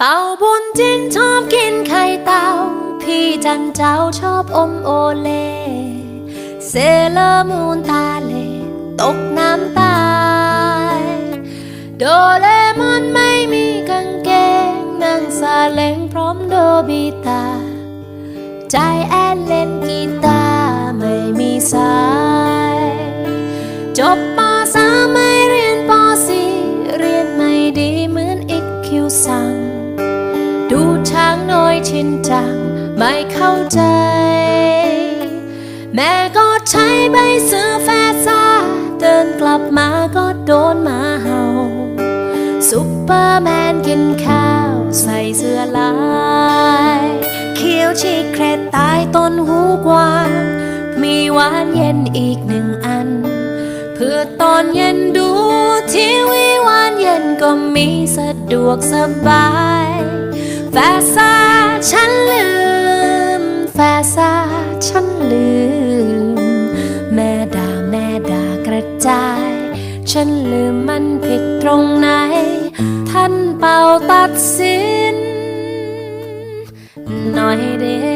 เต่าบุญจินชอบกินไข่เต่า พี่จันเจ้าชอบอมโอเล เซเลมูนตาเล ตกน้ำตาย โดเรมอนไม่มีกางเกง นั่งซาเล้งพร้อมโดบิตา ใจแอนเล่นกีตาร์ไม่มีสาย จบปสามไม่เรียนปสี่เรียนไม่ดีเหมือนอีกคิวสั่ง ดูช้างน้อยชินจังไม่เข้าใจ แม่ก็ใช้ใบเสือแฟซ่าเดินกลับมาก็โดนหมาเห่าซุปเปอร์แมนกินข้าวใส่เสื้อลายเขียวชีเครตตายต้นหูกวางมีหวานเย็นอีกหนึ่งอัน เพื่อตอนเย็นดูทีวีหวานเย็นก็มีสะดวกสบาย แฟซาฉันลืม แฟซาฉันลืม แม่ด่าแม่ด่ากระจาย ฉันลืมมันผิดตรงไหน ท่านเป่าตัดสิน หน่อยเด้